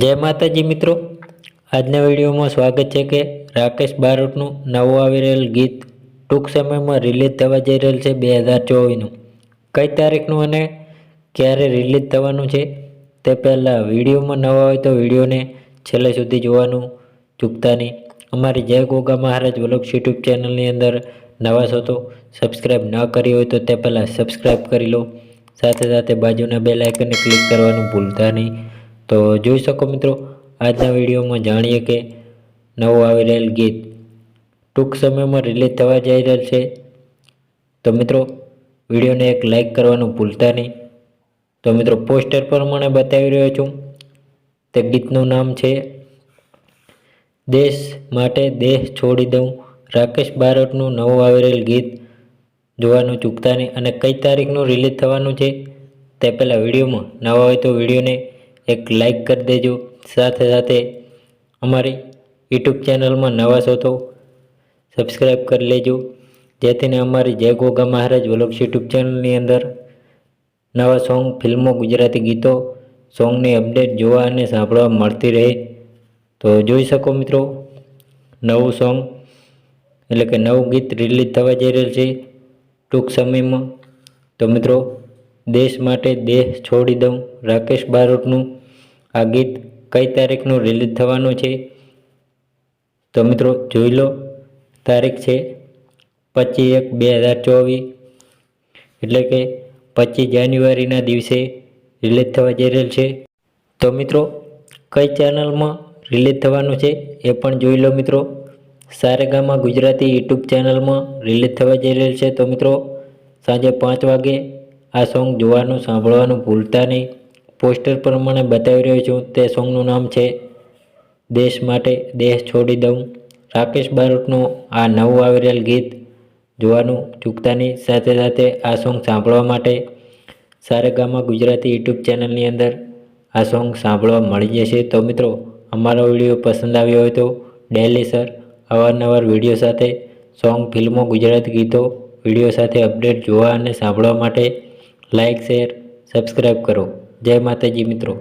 જય માતાજી મિત્રો. આજના વિડીયોમાં સ્વાગત છે કે રાકેશ બારોટનું નવું આવી રહેલ ગીત ટૂંક સમયમાં રિલીઝ થવા જઈ રહેલ છે બે હજાર ચોવીસનું. કઈ તારીખનું અને ક્યારે રિલીઝ થવાનું છે તે પહેલાં વિડીયોમાં નવા હોય તો વિડીયોને છેલ્લે સુધી જોવાનું ચૂકતા નહીં. અમારી જય ગોગા મહારાજ વ્લોગ્સ યુટ્યુબ ચેનલની અંદર નવા છો તો સબસ્ક્રાઈબ ન કરી હોય તો તે પહેલાં સબસ્ક્રાઈબ કરી લો. સાથે સાથે બાજુના બે લાઇકનને ક્લિક કરવાનું ભૂલતા નહીં. તો જોઈ શકો મિત્રો, આજના વિડીયોમાં જાણીએ કે નવું આવી રહેલ ગીત ટૂંક સમયમાં રિલીઝ થવા જઈ રહેલ છે. તો મિત્રો, વિડીયોને એક લાઈક કરવાનું ભૂલતા નહીં. તો મિત્રો પોસ્ટર પ્રમાણે બતાવી રહ્યો છું. તે ગીતનું નામ છે, દેશ માટે દેશ છોડી દઉં. રાકેશ બારોટનું નવું આવી રહેલ ગીત જોવાનું ચૂકતા નહીં અને કઈ તારીખનું રિલીઝ થવાનું છે, તે પહેલાં વિડીયોમાં નવા હોય તો વિડીયોને એક લાઈક કરી દેજો. સાથે સાથે અમારી યુટ્યુબ ચેનલમાં નવા છો તો સબસ્ક્રાઈબ કરી લેજો. જેથીને અમારી જય ગોગા મહારાજ વ્લોગ્સ યુટ્યુબ ચેનલની અંદર નવા સોંગ ફિલ્મો, ગુજરાતી ગીતો સોંગની અપડેટ જોવા અને સાંભળવા મળતી રહે. તો જોઈ શકો મિત્રો, નવું સોંગ એટલે કે નવું ગીત રિલીઝ થવા જઈ રહેલ છે ટૂંક સમયમાં. તો મિત્રો દેશ માટે દેશ છોડી દઉં. રાકેશ બારોટનું આ ગીત કઈ તારીખનું રિલીઝ થવાનું છે? તો મિત્રો જોઈ લો, તારીખ છે પચીસ એક બે હજાર ચોવીસ. એટલે કે પચીસ જાન્યુઆરીના દિવસે રિલીઝ થવા જઈ રહેલ છે. તો મિત્રો, કઈ ચેનલમાં રિલીઝ થવાનું છે એ પણ જોઈ લો મિત્રો. સારેગામા ગુજરાતી યુટ્યુબ ચેનલમાં રિલીઝ થવા જઈ રહેલ છે. તો મિત્રો, સાંજે પાંચ વાગે આ સોંગ જોવાનું, સાંભળવાનું ભૂલતા નહીં. પોસ્ટર પ્રમાણે બતાવી રહ્યો છું, તે સોંગનું નામ છે, દેશ માટે દેશ છોડી દઉં. રાકેશ બારોટનું આ નવું આવી રહેલ ગીત જોવાનું ચૂકતાની સાથે સાથે આ સોંગ સાંભળવા માટે સારેગામા ગુજરાતી યુટ્યુબ ચેનલની અંદર આ સોંગ સાંભળવા મળી જશે. તો મિત્રો, અમારો વીડિયો પસંદ આવ્યો હોય તો ડેલી સર, અવારનવાર વીડિયો સાથે સોંગ, ફિલ્મો, ગુજરાતી ગીતો વીડિયો સાથે અપડેટ જોવા અને સાંભળવા માટે લાઇક શેર સબસ્ક્રાઈબ કરો. જય માતાજી મિત્રો.